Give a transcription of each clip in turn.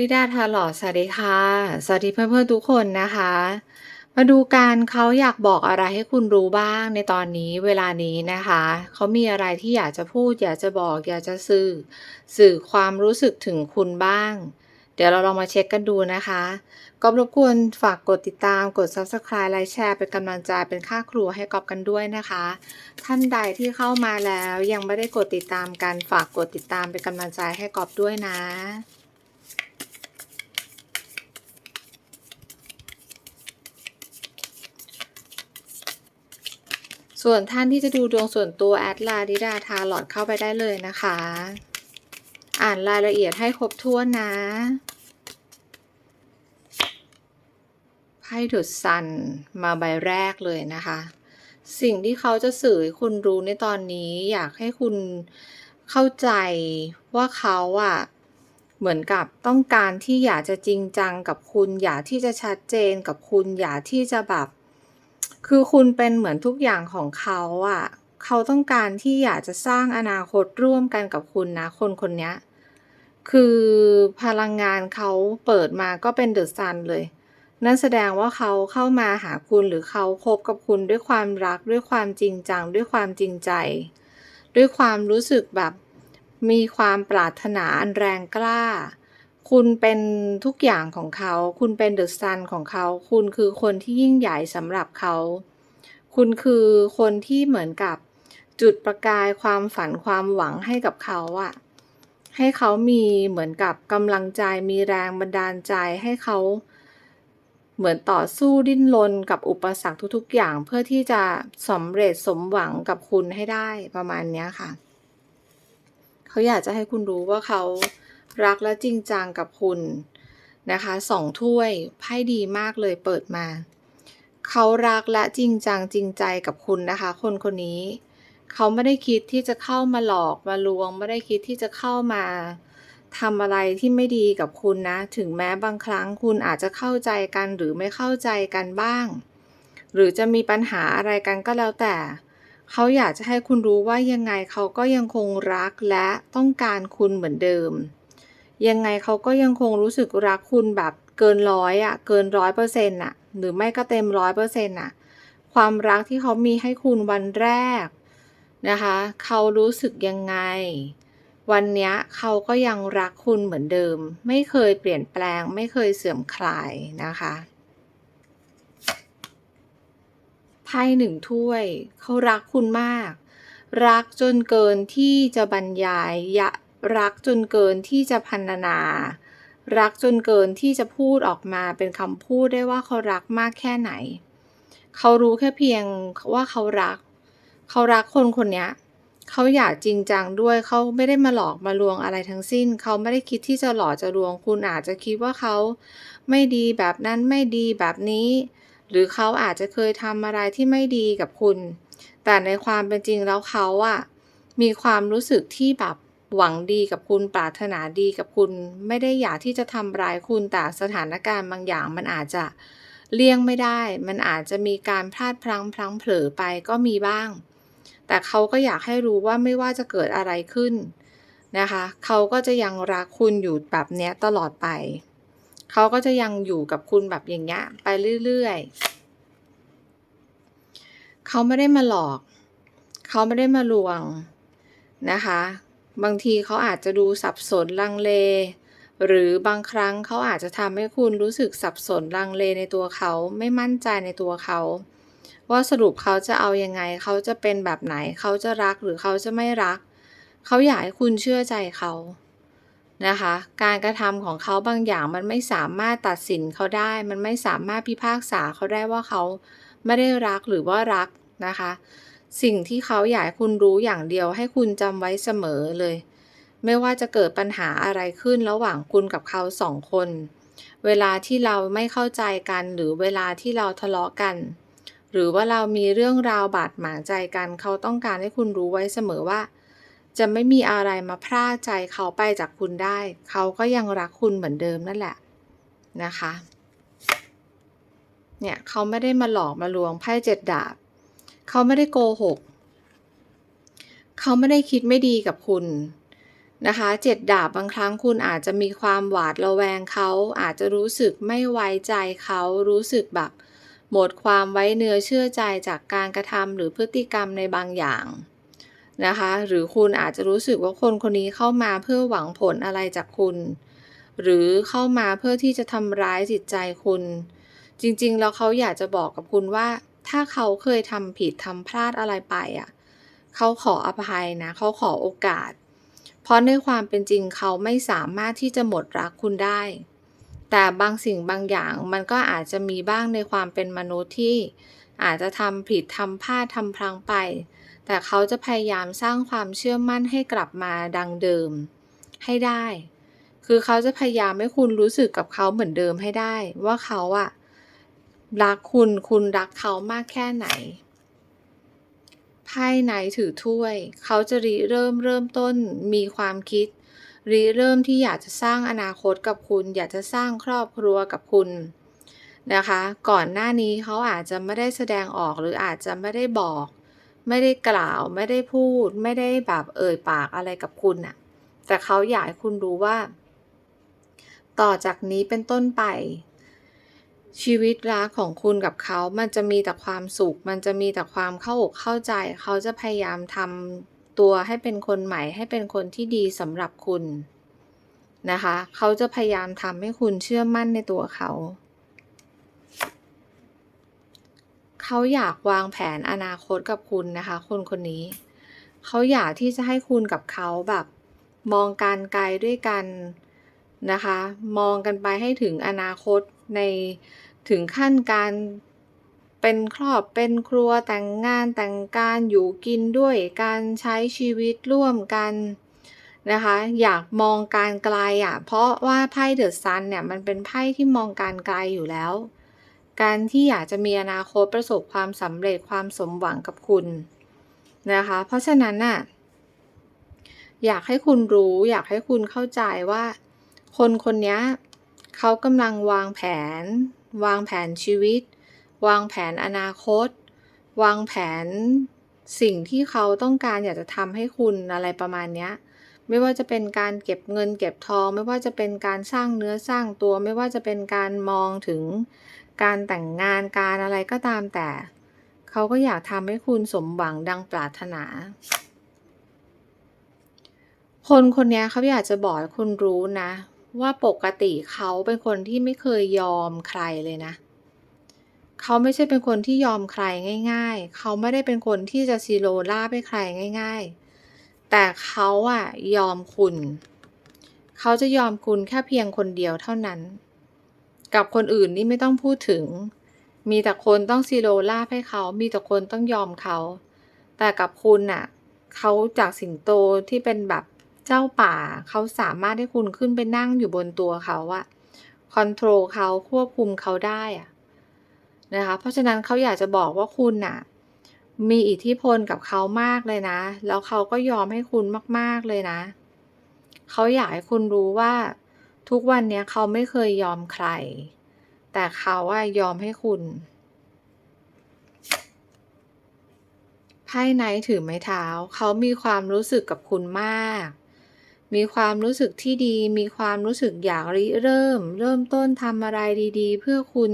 ลิดาทาลอสวัสดีค่ะ สวัสดีเพื่อนๆทุกคนนะคะ มาดูการเขาอยากบอกอะไรให้คุณรู้บ้างในตอนนี้เวลานี้นะคะ เขามีอะไรที่อยากจะพูด อยากจะบอก อยากจะสื่อ สื่อความรู้สึกถึงคุณบ้าง เดี๋ยวเราลองมาเช็คกันดูนะคะ ก็รบกวนฝากกดติดตาม กด subscribe ไลค์แชร์เป็นกำลังใจเป็นค่าครัวให้กอบกันด้วยนะคะ ท่านใดที่เข้ามาแล้วยังไม่ได้กดติดตามกันฝากกดติดตามเป็นกำลังใจให้กอบด้วยนะ ส่วนท่านที่จะดูดวงส่วนตัวแอดลาดิดาทาหลอดเข้าไปได้เลยนะคะ อ่านรายละเอียดให้ครบถ้วนนะไพ่ดุดซันมาใบแรกเลยนะคะ สิ่งที่เขาจะสื่อให้คุณรู้ในตอนนี้อยากให้คุณเข้าใจว่าเขาอะเหมือนกับต้องการที่อยากจะจริงจังกับคุณ อยากที่จะชัดเจนกับคุณ อยากที่จะแบบ คือคุณเป็นเหมือนทุกอย่างของเขาอะเขาต้องการที่อยากจะสร้างอนาคตร่วมกันกับคุณนะ คนคนนี้คือพลังงานเขาเปิดมาก็เป็นเดอะซันเลย นั่นแสดงว่าเขาเข้ามาหาคุณหรือเขาคบกับคุณด้วยความรักด้วยความจริงจัง ด้วยความจริงใจ ด้วยความรู้สึกแบบมีความปรารถนาอันแรงกล้า คุณเป็นทุกอย่างของเขา คุณเป็นเดอะซันของเขา คุณคือคนที่ยิ่งใหญ่สำหรับเขา คุณคือคนที่เหมือนกับจุดประกายความฝันความหวังให้กับเขาอะให้เขามีเหมือนกับกำลังใจมีแรงบันดาลใจให้เขาเหมือนต่อสู้ดิ้นรนกับอุปสรรคทุก ๆ อย่างเพื่อที่จะสำเร็จสมหวังกับคุณให้ได้ประมาณนี้ค่ะ เขาอยากจะให้คุณรู้ว่าเขา รักและจริงจังกับคุณนะคะสองถ้วยไพ่ดีมากเลยเปิดมา เขารักและจริงจังจริงใจกับคุณนะคะ คนคนนี้ เขาไม่ได้คิดที่จะเข้ามาหลอกมาลวง ไม่ได้คิดที่จะเข้ามาทำอะไรที่ไม่ดีกับคุณนะ ถึงแม้บางครั้งคุณอาจจะเข้าใจกันหรือไม่เข้าใจกันบ้าง หรือจะมีปัญหาอะไรกันก็แล้วแต่ เขาอยากจะให้คุณรู้ว่ายังไงเขาก็ยังคงรักและต้องการคุณเหมือนเดิม ยังไงเขาก็ยังคงรู้สึกรักคุณแบบเกินร้อยอะเกินร้อยเปอร์เซ็นต์อะหรือไม่ก็เต็มร้อยเปอร์เซ็นต์อะความรักที่เขามีให้คุณวันแรกนะคะ เขารู้สึกยังไง วันนี้เขาก็ยังรักคุณเหมือนเดิม ไม่เคยเปลี่ยนแปลง ไม่เคยเสื่อมคลายนะคะไพ่หนึ่งถ้วย เขารักคุณมาก รักจนเกินที่จะบรรยายยะ รักจนเกินที่จะพันนา รักจนเกินที่จะพูดออกมาเป็นคำพูดได้ว่าเขารักมากแค่ไหน เขารู้แค่เพียงว่าเขารัก เขารักคนคนนี้เขาอยากจริงจังด้วยเขาไม่ได้มาหลอกมาลวงอะไรทั้งสิ้น เขาไม่ได้คิดที่จะหลอกจะลวงคุณอาจจะคิดว่าเขาไม่ดีแบบนั้นไม่ดีแบบนี้ หรือเขาอาจจะเคยทำอะไรที่ไม่ดีกับคุณ แต่ในความเป็นจริงแล้วเขาอะมีความรู้สึกที่แบบ หวังดีกับคุณปรารถนาดีกับคุณ ไม่ได้อยากที่จะทำร้ายคุณแต่สถานการณ์บางอย่างมันอาจจะเลี่ยงไม่ได้ มันอาจจะมีการพลาดพลั้งพลั้งเผลอไปก็มีบ้าง แต่เขาก็อยากให้รู้ว่าไม่ว่าจะเกิดอะไรขึ้นนะคะ เขาก็จะยังรักคุณอยู่แบบเนี้ยตลอดไป เขาก็จะยังอยู่กับคุณแบบอย่างเงี้ยไปเรื่อยๆ เขาไม่ได้มาหลอก เขาไม่ได้มาลวงนะคะ บางทีเขาอาจจะดูสับสนลังเล หรือบางครั้งเขาอาจจะทำให้คุณรู้สึกสับสนลังเลในตัวเขาไม่มั่นใจในตัวเขา ว่าสรุปเขาจะเอายังไงเขาจะเป็นแบบไหนเขาจะรักหรือเขาจะไม่รัก เขาอยากให้คุณเชื่อใจเขานะคะ การกระทำของเขาบางอย่างมันไม่สามารถตัดสินเขาได้ มันไม่สามารถพิพากษาเขาได้ว่าเขาไม่ได้รักหรือว่ารักนะคะ สิ่งที่เขาอยากให้คุณรู้อย่างเดียวให้คุณจำไว้เสมอเลย ไม่ว่าจะเกิดปัญหาอะไรขึ้นระหว่างคุณกับเขาสองคน เวลาที่เราไม่เข้าใจกันหรือเวลาที่เราทะเลาะกัน หรือว่าเรามีเรื่องราวบาดหมางใจกัน เขาต้องการให้คุณรู้ไว้เสมอว่า จะไม่มีอะไรมาพรากใจเขาไปจากคุณได้ เขาก็ยังรักคุณเหมือนเดิมนั่นแหละนะคะ เนี่ยเขาไม่ได้มาหลอกมาลวงไพ่เจ็ดดาบ เขาไม่ได้โกหก เขาไม่ได้คิดไม่ดีกับคุณนะคะเจ็ดดาบบางครั้งคุณอาจจะมีความหวาดระแวงเขา อาจจะรู้สึกไม่ไว้ใจเขารู้สึกแบบหมดความไว้เนื้อเชื่อใจจากการกระทำหรือพฤติกรรมในบางอย่างนะคะ หรือคุณอาจจะรู้สึกว่าคนคนนี้เข้ามาเพื่อหวังผลอะไรจากคุณ หรือเข้ามาเพื่อที่จะทำร้ายจิตใจคุณ จริงๆ แล้วเขาอยากจะบอกกับคุณว่า ถ้าเขาเคยทำผิดทำพลาดอะไรไปอะเขาขออภัยนะเขาขอโอกาส เพราะในความเป็นจริงเขาไม่สามารถที่จะหมดรักคุณได้ แต่บางสิ่งบางอย่างมันก็อาจจะมีบ้างในความเป็นมนุษย์ที่อาจจะทำผิดทำพลาดทำพลังไป แต่เขาจะพยายามสร้างความเชื่อมั่นให้กลับมาดังเดิม ให้ได้ คือเขาจะพยายามให้คุณรู้สึกกับเขาเหมือนเดิมให้ได้ ว่าเขาอะ รักคุณคุณรักเขามากแค่ไหนไพ่ไหนถือถ้วย เขาจะริเริ่มเริ่มต้นมีความคิดริเริ่มที่อยากจะสร้างอนาคตกับคุณ อยากจะสร้างครอบครัวกับคุณนะคะ ก่อนหน้านี้เขาอาจจะไม่ได้แสดงออกหรืออาจจะไม่ได้บอก ไม่ได้กล่าวไม่ได้พูด ไม่ได้แบบเอ่ยปากอะไรกับคุณน่ะแต่เขาอยากให้คุณรู้ว่า ต่อจากนี้เป็นต้นไป ชีวิตรักของคุณกับเขา มันจะมีแต่ความสุข มันจะมีแต่ความเข้าอกเข้าใจ เขาจะพยายามทำตัวให้เป็นคนใหม่ ให้เป็นคนที่ดีสำหรับคุณนะคะ เขาจะพยายามทำให้คุณเชื่อมั่นในตัวเขา เขาอยากวางแผนอนาคตกับคุณนะคะ คนคนนี้ เขาอยากที่จะให้คุณกับเขาแบบมองการไกลด้วยกันนะคะ มองกันไปให้ถึงอนาคตใน ถึงขั้นการเป็นครอบเป็นครัวแต่งงานแต่งการอยู่กินด้วยการใช้ชีวิตร่วมกันนะคะอยากมองการไกลอะเพราะว่าไพ่เดอะซันเนี่ยมันเป็นไพ่ที่มองการไกลอยู่แล้ว การที่อยากจะมีอนาคตประสบความสำเร็จความสมหวังกับคุณนะคะเพราะฉะนั้นน่ะอยากให้คุณรู้อยากให้คุณเข้าใจว่า คนคนนี้เขากำลังวางแผน วางแผนชีวิต วางแผนอนาคต วางแผนสิ่งที่เขาต้องการอยากจะทำให้คุณอะไรประมาณนี้ไม่ว่าจะเป็นการเก็บเงินเก็บทอง ไม่ว่าจะเป็นการสร้างเนื้อสร้างตัว ไม่ว่าจะเป็นการมองถึงการแต่งงานการอะไรก็ตามแต่ เขาก็อยากทำให้คุณสมหวังดังปรารถนา คนคนนี้เขาอยากจะบอกคุณรู้นะ ว่าปกติเขาเป็นคนที่ไม่เคยยอมใครเลยนะ เขาไม่ใช่เป็นคนที่ยอมใครง่าย ๆ เขาไม่ได้เป็นคนที่จะซีโรล่าไปใครง่าย ๆ แต่เขาอะยอมคุณ เขาจะยอมคุณแค่เพียงคนเดียวเท่านั้น กับคนอื่นนี่ไม่ต้องพูดถึง มีแต่คนต้องซีโรล่าให้เขา มีแต่คนต้องยอมเขา แต่กับคุณน่ะ เขาจากสิงโตที่เป็นแบบ เจ้าป่าเขาสามารถให้คุณขึ้นไปนั่งอยู่บนตัวเขาอะคอนโทรลเขาควบคุมเขาได้อะนะคะ เพราะฉะนั้นเขาอยากจะบอกว่าคุณน่ะ มีอิทธิพลกับเขามากเลยนะ แล้วเขาก็ยอมให้คุณมาก ๆเลยนะ เขาอยากให้คุณรู้ว่า ทุกวันนี้เขาไม่เคยยอมใคร แต่เขาว่ายอมให้คุณไพ่ไนถือไม้เท้า เขามีความรู้สึกกับคุณมาก มีความรู้สึกที่ดี มีความรู้สึกอยากริเริ่ม เริ่มต้นทำอะไรดีๆ เพื่อคุณ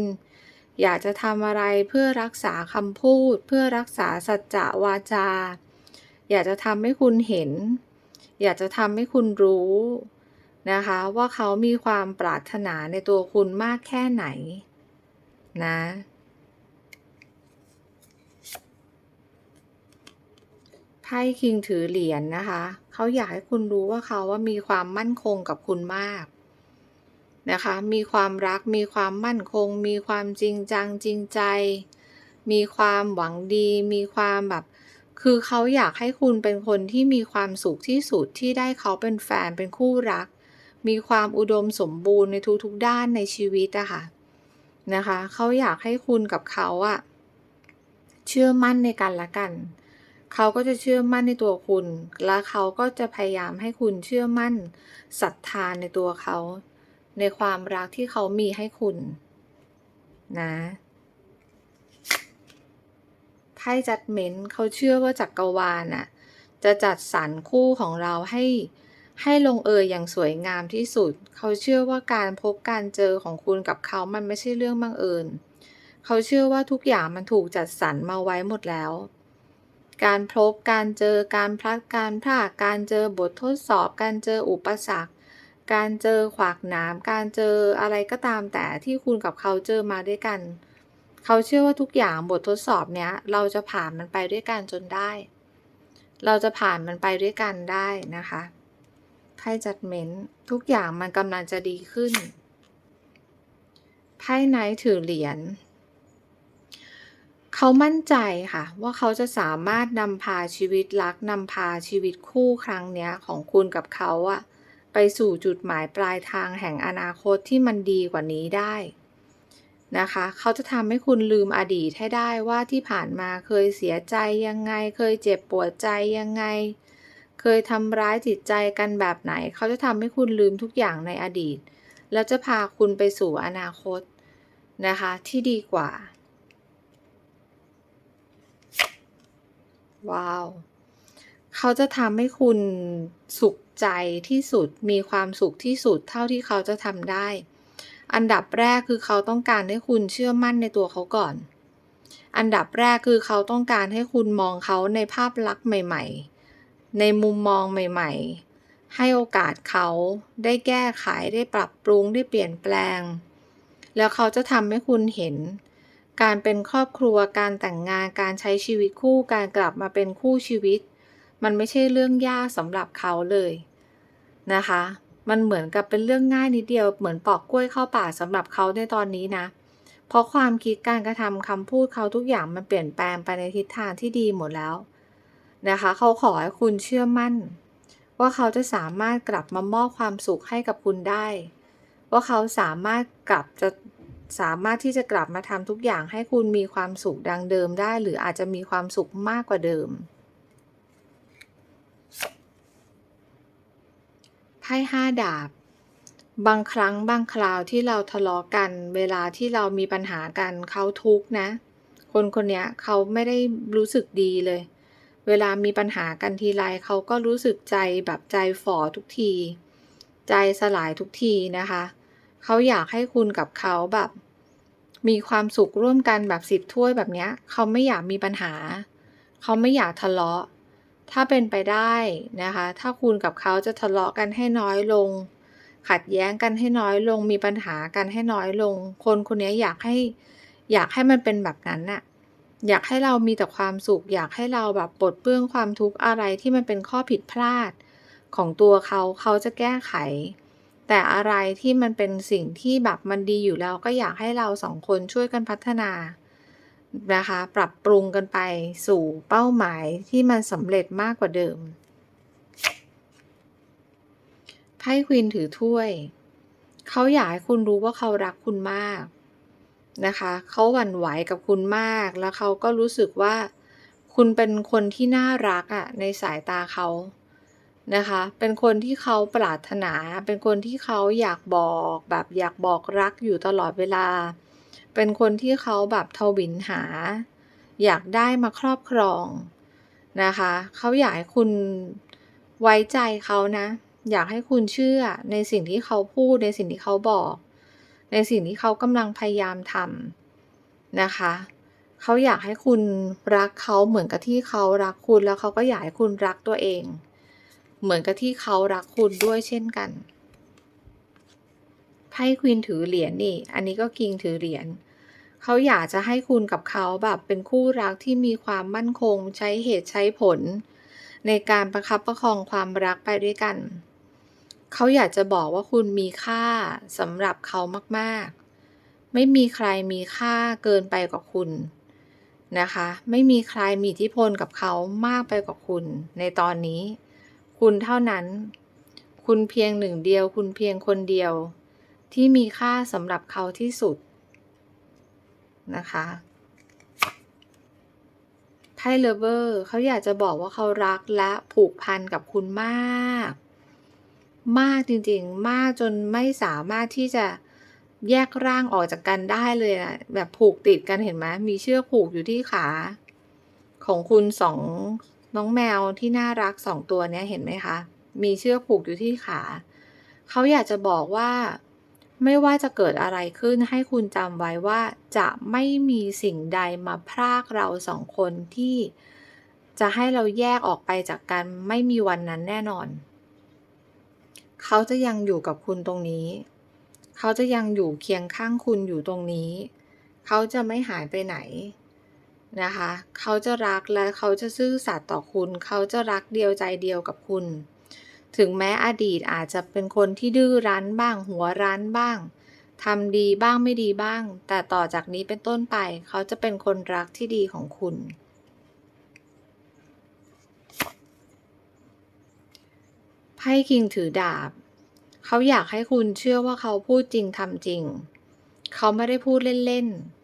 อยากจะทำอะไรเพื่อรักษาคำพูด เพื่อรักษาสัจจะวาจา อยากจะทำให้คุณเห็น อยากจะทำให้คุณรู้นะคะ ว่าเขามีความปรารถนาในตัวคุณมากแค่ไหน นะไพ่คิงถือเหรียญนนะคะ เขาอยากให้คุณรู้ว่าเขาว่ามีความมั่นคงกับคุณมากนะคะ มีความรัก มีความมั่นคง มีความจริงจังจริงใจ มีความหวังดี มีความแบบ คือเขาอยากให้คุณเป็นคนที่มีความสุขที่สุดที่ได้เขาเป็นแฟนเป็นคู่รัก มีความอุดมสมบูรณ์ในทุกๆด้านในชีวิตอะค่ะนะคะ เขาอยากให้คุณกับเขาอะเชื่อมั่นในกันละกัน เขาก็จะเชื่อมั่นในตัวคุณ และเขาก็จะพยายามให้คุณเชื่อมั่นศรัทธาในตัวเขา ในความรักที่เขามีให้คุณนะไพ่จัดเมนต์เขาเชื่อว่าจักกรวาลน่ะจะจัดสรรคู่ของเราให้ให้ลงเอยอย่างสวยงามที่สุด เขาเชื่อว่าการพบการเจอของคุณกับเขามันไม่ใช่เรื่องบังเอิญ เขาเชื่อว่าทุกอย่างมันถูกจัดสรรมาไว้หมดแล้ว การพบการเจอการพลัดการพลาดการเจอบททดสอบ การเจออุปสรรค การเจอขวากหนาม การเจออะไรก็ตามแต่ที่คุณกับเขาเจอมาด้วยกัน เขาเชื่อว่าทุกอย่างบททดสอบเนี้ยเราจะผ่านมันไปด้วยกันจนได้ เราจะผ่านมันไปด้วยกันได้นะคะไพ่จัดเม้นทุกอย่างมันกำลังจะดีขึ้นไพ่ไนท์ถือเหรียญ เขามั่นใจค่ะ ว่าเขาจะสามารถนำพาชีวิตรักนำพาชีวิตคู่ครั้งเนี้ยของคุณกับเขาอะไปสู่จุดหมายปลายทางแห่งอนาคตที่มันดีกว่านี้ได้นะคะ เขาจะทำให้คุณลืมอดีตให้ได้ว่าที่ผ่านมาเคยเสียใจยังไง เคยเจ็บปวดใจยังไง เคยทำร้ายจิตใจกันแบบไหน เขาจะทำให้คุณลืมทุกอย่างในอดีต แล้วจะพาคุณไปสู่อนาคตนะคะที่ดีกว่า ว้าว เขาจะทำให้คุณสุขใจที่สุด มีความสุขที่สุดเท่าที่เขาจะทำได้ อันดับแรกคือเขาต้องการให้คุณเชื่อมั่นในตัวเขาก่อน อันดับแรกคือเขาต้องการให้คุณมองเขาในภาพลักษณ์ใหม่ ๆ ในมุมมองใหม่ ๆ ให้โอกาสเขาได้แก้ไขได้ปรับปรุงได้เปลี่ยนแปลง แล้วเขาจะทำให้คุณเห็น การเป็นครอบครัว การแต่งงาน การใช้ชีวิตคู่ การกลับมาเป็นคู่ชีวิต มันไม่ใช่เรื่องยากสำหรับเขาเลยนะคะ มันเหมือนกับเป็นเรื่องง่ายนิดเดียว เหมือนปอกกล้วยเข้าป่าสำหรับเขาในตอนนี้นะ เพราะความคิดการกระทำคำพูดเขาทุกอย่างมันเปลี่ยนแปลงไปในทิศทางที่ดีหมดแล้วนะคะ เขาขอให้คุณเชื่อมั่น ว่าเขาจะสามารถกลับมามอบความสุขให้กับคุณได้ ว่าเขาสามารถกลับจะ สามารถที่จะกลับมาทำทุกอย่างให้คุณมีความสุขดังเดิมได้ หรืออาจจะมีความสุขมากกว่าเดิมไพ่ห้าดาบบางครั้งบางคราวที่เราทะเลาะกัน เวลาที่เรามีปัญหากันเขาทุกนะ คนคนนี้เขาไม่ได้รู้สึกดีเลย เวลามีปัญหากันทีไรเขาก็รู้สึกใจแบบใจฝ่อทุกที ใจสลายทุกทีนะคะ เขาอยากให้คุณกับเขาแบบ มีความสุขร่วมกันแบบสิบถ้วยแบบเนี้ย เขาไม่อยากมีปัญหา เขาไม่อยากทะเลาะ ถ้าเป็นไปได้นะคะ ถ้าคุณกับเขาจะทะเลาะกันให้น้อยลง ขัดแย้งกันให้น้อยลง มีปัญหากันให้น้อยลง คนคนนี้อยากให้ อยากให้มันเป็นแบบนั้นน่ะอยากให้เรามีแต่ความสุข อยากให้เราแบบปลดเปลื้องความทุกข์อะไรที่มันเป็นข้อผิดพลาดของตัวเขาเขาจะแก้ไข แต่อะไรที่มันเป็นสิ่งที่แบบมันดีอยู่แล้วก็อยากให้เราสองคนช่วยกันพัฒนานะคะ ปรับปรุงกันไปสู่เป้าหมายที่มันสำเร็จมากกว่าเดิมไพ่ควีนถือถ้วย เขาอยากให้คุณรู้ว่าเขารักคุณมากนะคะ เขาหวั่นไหวกับคุณมาก แล้วเขาก็รู้สึกว่า คุณเป็นคนที่น่ารักอะ่ะในสายตาเขา นะคะ เป็นคนที่เขาปรารถนา เป็นคนที่เขาอยากบอกแบบอยากบอกรักอยู่ตลอดเวลา เป็นคนที่เขาแบบทวินหา อยากได้มาครอบครองนะคะ เขาอยากให้คุณไว้ใจเขานะ อยากให้คุณเชื่อในสิ่งที่เขาพูดในสิ่งที่เขาบอก ในสิ่งที่เขากำลังพยายามทำนะคะเขาอยากให้คุณรักเขาเหมือนกับที่เขารักคุณแล้วเขาก็อยากให้คุณรักตัวเอง เหมือนกับที่เขารักคุณด้วยเช่นกันไพ่ควีนถือเหรียญนี่ อันนี้ก็คิงถือเหรียญเขาอยากจะให้คุณกับเขาแบบเป็นคู่รักที่มีความมั่นคงใช้เหตุใช้ผล ในการประคับประคองความรักไปด้วยกัน เขาอยากจะบอกว่าคุณมีค่าสำหรับเขามากๆ ไม่มีใครมีค่าเกินไปกว่าคุณนะคะ ไม่มีใครมีอิทธิพลกับเขามากไปกว่าคุณในตอนนี้ คุณเท่านั้น คุณเพียงหนึ่งเดียว คุณเพียงคนเดียว ที่มีค่าสำหรับเขาที่สุดนะคะไพ่เลเวอร์เขาอยากจะบอกว่าเขารักและผูกพันกับคุณมาก มากจริงๆ มากจนไม่สามารถที่จะแยกร่างออกจากกันได้เลยนะแบบผูกติดกันเห็นไหมมีเชือกผูกอยู่ที่ขา ของคุณสอง น้องแมวที่น่ารักสองตัวเนี้ยเห็นไหมคะ มีเชือกผูกอยู่ที่ขา เขาอยากจะบอกว่า ไม่ว่าจะเกิดอะไรขึ้นให้คุณจำไว้ว่าจะไม่มีสิ่งใดมาพรากเราสองคนที่จะให้เราแยกออกไปจากกันไม่มีวันนั้นแน่นอน เขาจะยังอยู่กับคุณตรงนี้ เขาจะยังอยู่เคียงข้างคุณอยู่ตรงนี้ เขาจะไม่หายไปไหน นะคะ เขาจะรักและเขาจะซื่อสัตย์ต่อคุณ เขาจะรักเดียวใจเดียวกับคุณ ถึงแม้อดีตอาจจะเป็นคนที่ดื้อรั้นบ้าง หัวรั้นบ้างทำดีบ้างไม่ดีบ้าง แต่ต่อจากนี้เป็นต้นไป เขาจะเป็นคนรักที่ดีของคุณ ไพ่คิงถือดาบ เขาอยากให้คุณเชื่อว่าเขาพูดจริงทำจริง เขาไม่ได้พูดเล่นๆ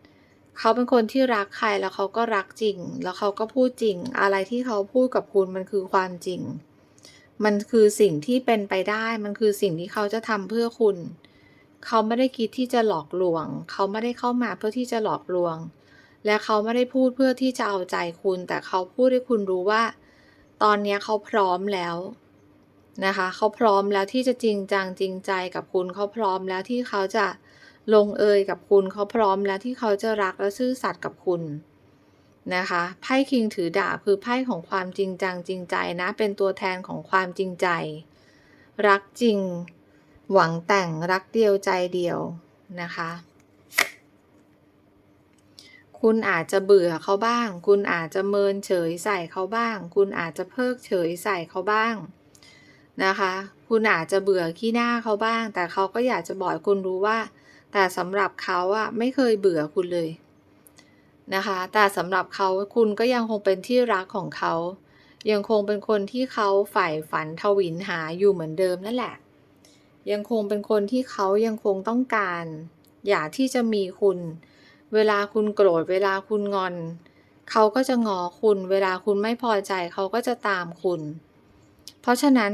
เขาเป็นคนที่รักใครแล้วเขาก็รักจริง แล้วเขาก็พูดจริง อะไรที่เขาพูดกับคุณมันคือความจริง มันคือสิ่งที่เป็นไปได้ มันคือสิ่งที่เขาจะทำเพื่อคุณ เขาไม่ได้คิดที่จะหลอกลวง เขาไม่ได้เข้ามาเพื่อที่จะหลอกลวง และเขาไม่ได้พูดเพื่อที่จะเอาใจคุณ แต่เขาพูดให้คุณรู้ว่า ตอนนี้เขาพร้อมแล้วนะคะ เขาพร้อมแล้วที่จะจริงจังจริงใจกับคุณ เขาพร้อมแล้วที่เขาจะ ลงเอยกับคุณเขาพร้อมแล้วที่เขาจะรักและซื่อสัตย์กับคุณนะคะไพ่คิงถือดาบคือไพ่ของความจริงจังจริงใจนะเป็นตัวแทนของความจริงใจ รักจริง หวังแต่งรักเดียวใจเดียวนะคะ คุณอาจจะเบื่อเขาบ้าง คุณอาจจะเมินเฉยใส่เขาบ้าง คุณอาจจะเพิกเฉยใส่เขาบ้างนะคะ คุณอาจจะเบื่อขี้หน้าเขาบ้าง แต่เขาก็อยากจะบอกคุณรู้ว่า แต่สำหรับเขาอะไม่เคยเบื่อคุณเลยนะคะ แต่สำหรับเขาคุณก็ยังคงเป็นที่รักของเขา ยังคงเป็นคนที่เขาใฝ่ฝันทวินหาอยู่เหมือนเดิมนั่นแหละ ยังคงเป็นคนที่เขายังคงต้องการ อยากที่จะมีคุณ เวลาคุณโกรธ เวลาคุณงอน เขาก็จะงอคุณ เวลาคุณไม่พอใจเขาก็จะตามคุณ เพราะฉะนั้น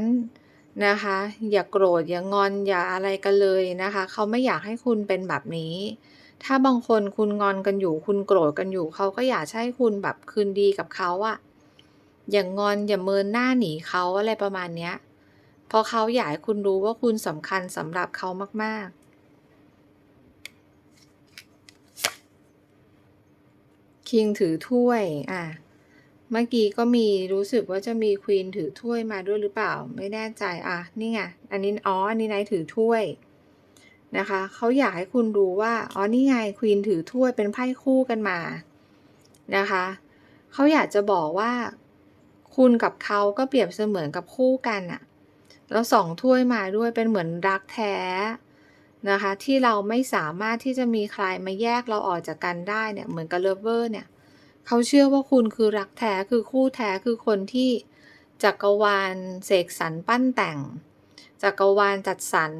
นะคะ อย่าโกรธอย่างอนอย่าอะไรกันเลยนะคะ เขาไม่อยากให้คุณเป็นแบบนี้ ถ้าบางคนคุณงอนกันอยู่ คุณโกรธกันอยู่ เขาก็อยากให้คุณแบบคืนดีกับเขาอะอย่างงอนอย่าเมินหน้าหนีเขาอะไรประมาณเนี้ยเพราะเขาอยากให้คุณรู้ว่าคุณสำคัญสำหรับเขามาก ๆคิงถือถ้วย อะ มื่อกี้ก็มีรู้สึกว่าจะมีควีนถือถ้วยมาด้วยหรือเปล่า ไม่แน่ใจอะนี่ไงอันนี้อ๋ออันนี้นท์ถือถ้วยนะคะเขาอยากให้คุณรู้ว่าอ๋อนี่ไงควีนถือถ้วยเป็นไพ่คู่กันมานะคะเขาอยากจะบอกว่า คุณกับเขาก็เปรียบเสมือนกับคู่กันอะแล้วสองถ้วยมาด้วยเป็นเหมือนรักแท้นะคะที่เราไม่สามารถที่จะมีใครมาแยกเราออกจากกันได้เนี่ยเหมือนกับเลเวอร์เนี่ย เขาเชื่อว่าคุณคือรักแท้คือคู่แท้คือคนที่จักรวาลเสกสรรปั้นแต่งจักรวาลจัดสรร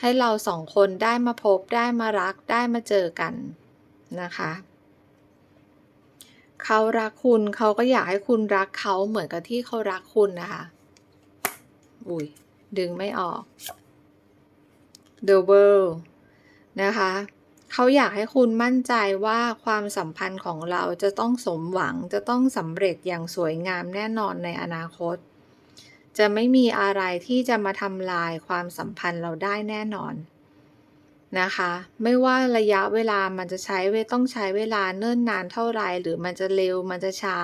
ให้เราสองคนได้มาพบได้มารักได้มาเจอกันนะคะเขารักคุณเขาก็อยากให้คุณรักเขาเหมือนกับที่เขารักคุณนะคะ อุ้ยดึงไม่ออก The World นะคะ เขาอยากให้คุณมั่นใจว่าความสัมพันธ์ของเราจะต้องสมหวังจะต้องสำเร็จอย่างสวยงามแน่นอนในอนาคต จะไม่มีอะไรที่จะมาทำลายความสัมพันธ์เราได้แน่นอนนะคะ ไม่ว่าระยะเวลามันจะใช้เวต้องใช้เวลาเนิ่นนานเท่าไรหรือมันจะเร็วมันจะช้า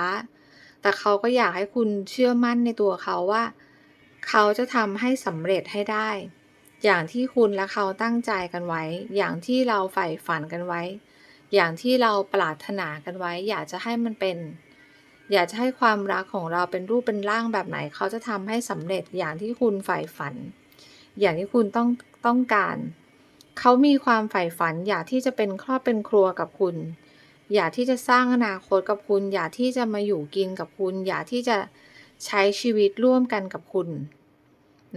แต่เขาก็อยากให้คุณเชื่อมั่นในตัวเขาว่า เขาจะทำให้สำเร็จให้ได้ อย่างที่คุณและเขาตั้งใจกันไว้ อย่างที่เราใฝ่ฝันกันไว้ อย่างที่เราปรารถนากันไว้ อยากจะให้มันเป็น อยากจะให้ความรักของเราเป็นรูปเป็นร่างแบบไหน เขาจะทำให้สำเร็จอย่างที่คุณใฝ่ฝัน อย่างที่คุณต้องต้องการ เขามีความใฝ่ฝัน อยากที่จะเป็นครอบเป็นครัวกับคุณ อยากที่จะสร้างอนาคตกับคุณ อยากที่จะมาอยู่กินกับคุณ อยากที่จะใช้ชีวิตร่วมกันกับคุณ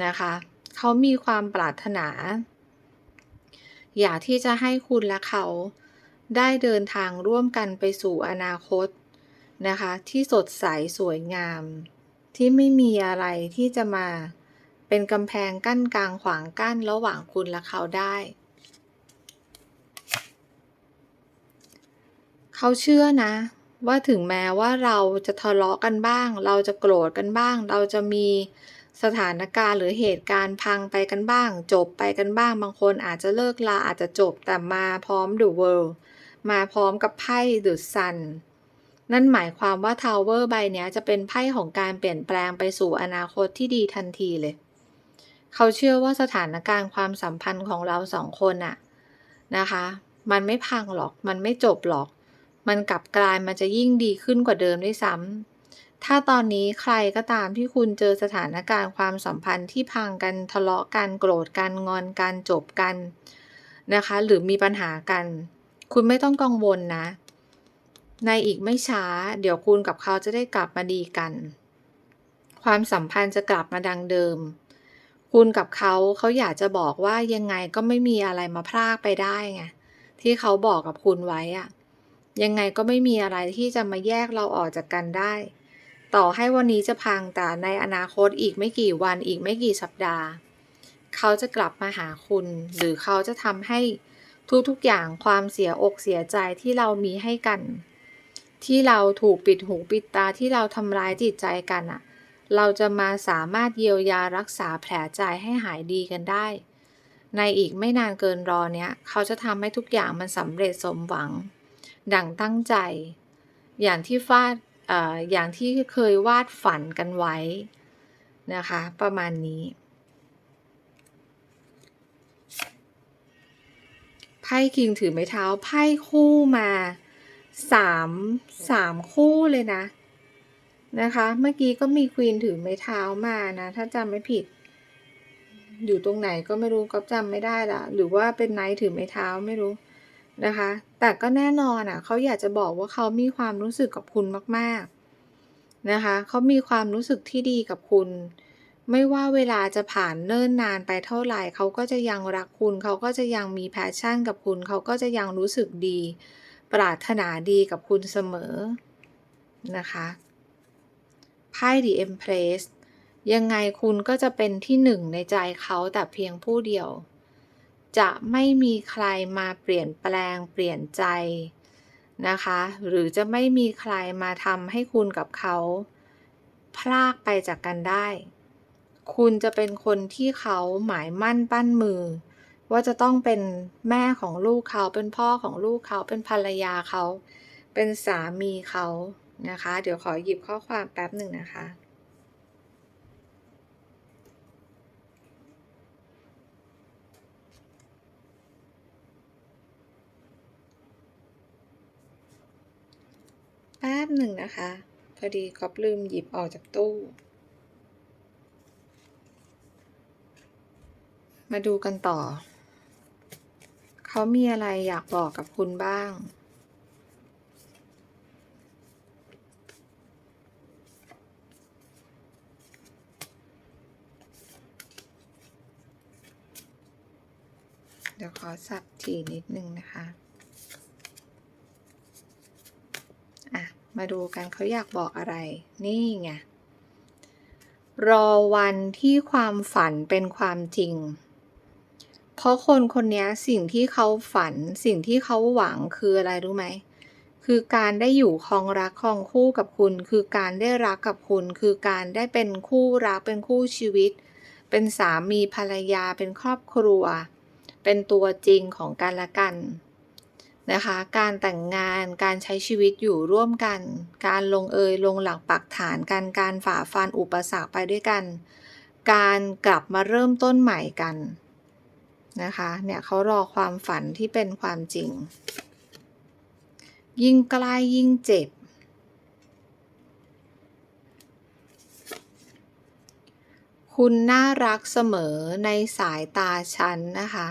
นะคะ เขามีความปรารถนา อยากที่จะให้คุณและเขา ได้เดินทางร่วมกันไปสู่อนาคตนะคะ ที่สดใสสวยงาม ที่ไม่มีอะไรที่จะมาเป็นกำแพงกั้นกลางขวางกั้นระหว่างคุณและเขาได้ เขาเชื่อนะ ว่าถึงแม้ว่าเราจะทะเลาะกันบ้าง เราจะโกรธกันบ้าง เราจะมี สถานการณ์หรือเหตุการณ์พังไปกันบ้าง จบไปกันบ้าง บางคนอาจจะเลิกลาอาจจะจบแต่มาพร้อม The World มาพร้อมกับไพ่ The Sun นั่นหมายความว่า Tower ใบเนี้ยจะเป็นไพ่ของการเปลี่ยนแปลงไปสู่อนาคตที่ดีทันทีเลย เขาเชื่อว่าสถานการณ์ความสัมพันธ์ของเราสองคนอะนะคะ มันไม่พังหรอก มันไม่จบหรอก มันกลับกลายมันจะยิ่งดีขึ้นกว่าเดิมด้วยซ้ำ ถ้าตอนนี้ใครก็ตามที่คุณเจอสถานการณ์ความสัมพันธ์ที่พังกันทะเลาะกันโกรธกันงอนกันจบกันนะคะ หรือมีปัญหากัน คุณไม่ต้องกังวลนะ ในอีกไม่ช้า เดี๋ยวคุณกับเขาจะได้กลับมาดีกัน ความสัมพันธ์จะกลับมาดังเดิม คุณกับเขาเขาอยากจะบอกว่ายังไงก็ไม่มีอะไรมาพรากไปได้ไงที่เขาบอกกับคุณไว้อะยังไงก็ไม่มีอะไรที่จะมาแยกเราออกจากกันได้ ต่อให้วันนี้จะพังแต่ในอนาคตอีกไม่กี่วันอีกไม่กี่สัปดาห์ เขาจะกลับมาหาคุณ หรือเขาจะทำให้ทุกๆอย่างความเสียอกเสียใจที่เรามีให้กัน ที่เราถูกปิดหูปิดตาที่เราทำร้ายจิตใจกันอะเราจะมาสามารถเยียวยารักษาแผลใจให้หายดีกันได้ ในอีกไม่นานเกินรอเนี้ยเขาจะทำให้ทุกอย่างมันสำเร็จสมหวัง ดังตั้งใจ อย่างที่ฟาด ออย่างที่เคยวาดฝันกันไว้นะคะ ประมาณนี้ไพ่คิงถือไม้เท้าไพ่คู่มาสามสามคู่เลยนะนะคะ เมื่อกี้ก็มีควีนถือไม้เท้ามานะ ถ้าจำไม่ผิด อยู่ตรงไหนก็ไม่รู้ก็จำไม่ได้ละหรือว่าเป็นไนท์ถือไม้เท้าไม่รู้นะคะ แต่ก็แน่นอนอะเขาอยากจะบอกว่าเขามีความรู้สึกกับคุณมากๆนะคะเขามีความรู้สึกที่ดีกับคุณ ไม่ว่าเวลาจะผ่านเนิ่นนานไปเท่าไหร่เขาก็จะยังรักคุณเขาก็จะยังมีแพชชั่นกับคุณเขาก็จะยังรู้สึกดี ปรารถนาดีกับคุณเสมอนะคะไพ่ The Empress ยังไงคุณก็จะเป็นที่หนึ่งในใจเขาแต่เพียงผู้เดียว จะไม่มีใครมาเปลี่ยนแปลงเปลี่ยนใจนะคะ หรือจะไม่มีใครมาทำให้คุณกับเขา พลากไปจากกันได้ คุณจะเป็นคนที่เขาหมายมั่นปั้นมือ ว่าจะต้องเป็นแม่ของลูกเขาเป็นพ่อของลูกเขาเป็นภรรยาเขา เป็นสามีเขานะคะ เดี๋ยวขอหยิบข้อความแป๊บหนึ่งนะคะ แป๊บหนึ่งนะคะ พอดีก๊อปลืมหยิบออกจากตู้ มาดูกันต่อ เขามีอะไรอยากบอกกับคุณบ้างเดี๋ยวขอสับทีนิดนึงนะคะ อะ มาดูกันเขาอยากบอกอะไร นี่ไง รอวันที่ความฝันเป็นความจริง เพราะคนคนนี้สิ่งที่เขาฝัน สิ่งที่เขาหวังคืออะไรรู้ไหม คือการได้อยู่คองรักคองคู่กับคุณ คือการได้รักกับคุณ คือการได้เป็นคู่รักเป็นคู่ชีวิต เป็นสามีภรรยาเป็นครอบครัว เป็นตัวจริงของกันและกัน นะคะ การแต่งงาน การใช้ชีวิตอยู่ร่วมกัน การลงเอยลงหลักปักฐานกัน การฝ่าฟันอุปสรรคไปด้วยกัน การกลับมาเริ่มต้นใหม่กันนะคะ เนี่ยเขารอความฝันที่เป็นความจริง ยิ่งใกล้ยิ่งเจ็บ คุณน่ารักเสมอในสายตาฉันนะคะ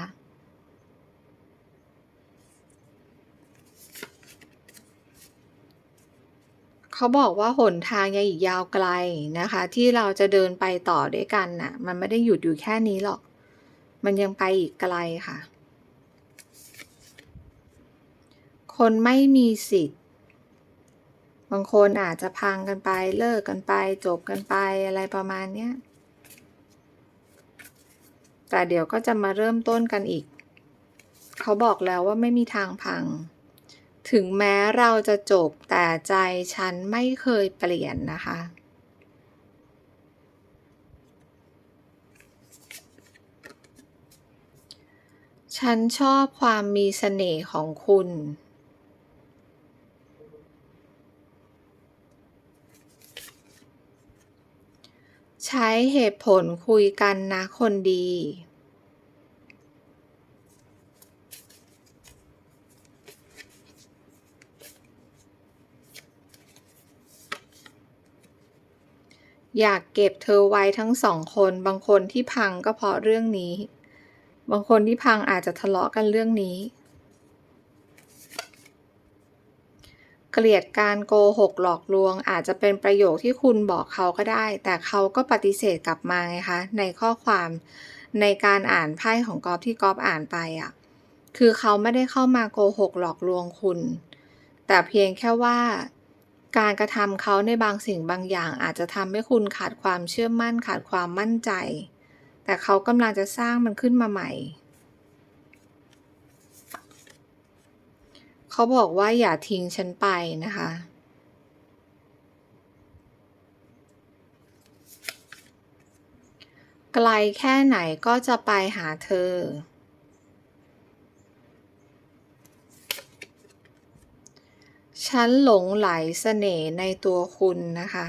เขาบอกว่าหนทางยังอีกยาวไกลนะคะ ที่เราจะเดินไปต่อด้วยกันน่ะ มันไม่ได้หยุดอยู่แค่นี้หรอก มันยังไปอีกไกลค่ะ คนไม่มีสิทธิ์ บางคนอาจจะพังกันไปเลิกกันไป จบกันไปอะไรประมาณเนี้ยแต่เดี๋ยวก็จะมาเริ่มต้นกันอีก เขาบอกแล้วว่าไม่มีทางพัง ถึงแม้เราจะจบแต่ใจฉันไม่เคยเปลี่ยนนะคะ ฉันชอบความมีเสน่ห์ของคุณ ใช้เหตุผลคุยกันนะคนดี อยากเก็บเธอไว้ทั้งสองคน บางคนที่พังก็เพราะเรื่องนี้ บางคนที่พังอาจจะทะเลาะกันเรื่องนี้ เกลียดการโกหกหลอกลวง อาจจะเป็นประโยคที่คุณบอกเขาก็ได้ แต่เขาก็ปฏิเสธกลับมาไงคะ ในข้อความในการอ่านไพ่ของกอฟที่กอฟอ่านไปอะ่ะ คือเขาไม่ได้เข้ามาโกหกหลอกลวงคุณ แต่เพียงแค่ว่า การกระทำเขาในบางสิ่งบางอย่างอาจจะทำให้คุณขาดความเชื่อมั่นขาดความมั่นใจ แต่เขากำลังจะสร้างมันขึ้นมาใหม่ เขาบอกว่าอย่าทิ้งฉันไปนะคะไกลแค่ไหนก็จะไปหาเธอ ฉันหลงไหลเสน่ห์ในตัวคุณนะคะ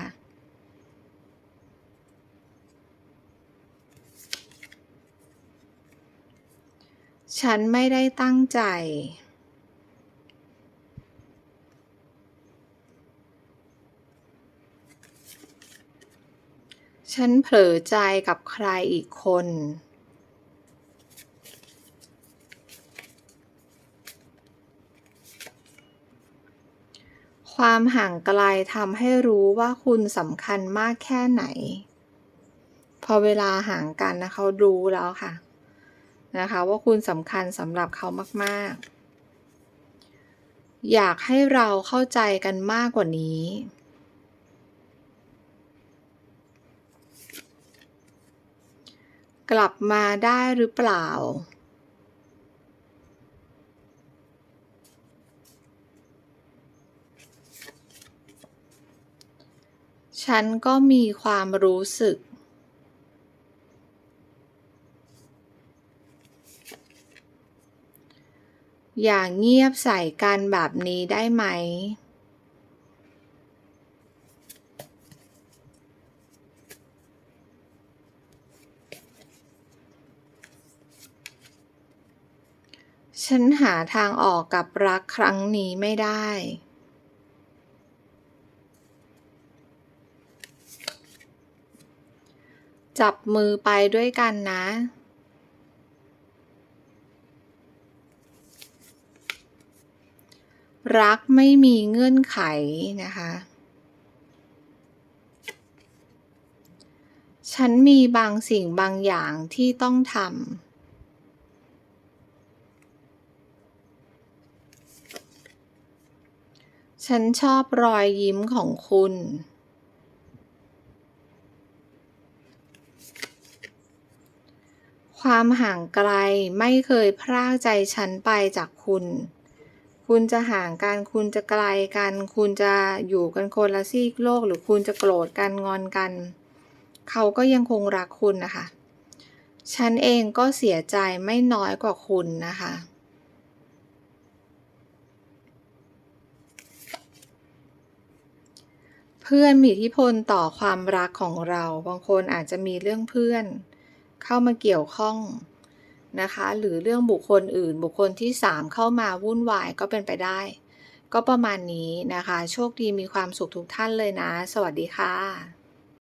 ฉันไม่ได้ตั้งใจ ฉันเผลอใจกับใครอีกคน ความห่างไกลทำให้รู้ว่าคุณสำคัญมากแค่ไหน พอเวลาห่างกันนะเขารู้แล้วค่ะนะคะว่าคุณสำคัญสำหรับเขามากๆ อยากให้เราเข้าใจกันมากกว่านี้กลับมาได้หรือเปล่า ฉันก็มีความรู้สึกอย่างเงียบใส่กันแบบนี้ได้ไหม ฉันหาทางออกกับรักครั้งนี้ไม่ได้ จับมือไปด้วยกันนะ รักไม่มีเงื่อนไขนะคะ ฉันมีบางสิ่งบางอย่างที่ต้องทำฉันชอบรอยยิ้มของคุณ ความห่างไกลไม่เคยพรากใจฉันไปจากคุณ คุณจะห่างกัน คุณจะไกลกัน คุณจะอยู่กันคนละซีกโลก หรือคุณจะโกรธกันงอนกัน เขาก็ยังคงรักคุณนะคะ ฉันเองก็เสียใจไม่น้อยกว่าคุณนะคะ เพื่อนมีอิทธิพลต่อความรักของเรา บางคนอาจจะมีเรื่องเพื่อน เข้ามาเกี่ยวข้องนะคะ หรือเรื่องบุคคลอื่น บุคคลที่ 3 เข้ามาวุ่นวายก็เป็นไปได้ ก็ประมาณนี้นะคะ โชคดีมีความสุขทุกท่านเลยนะ สวัสดีค่ะ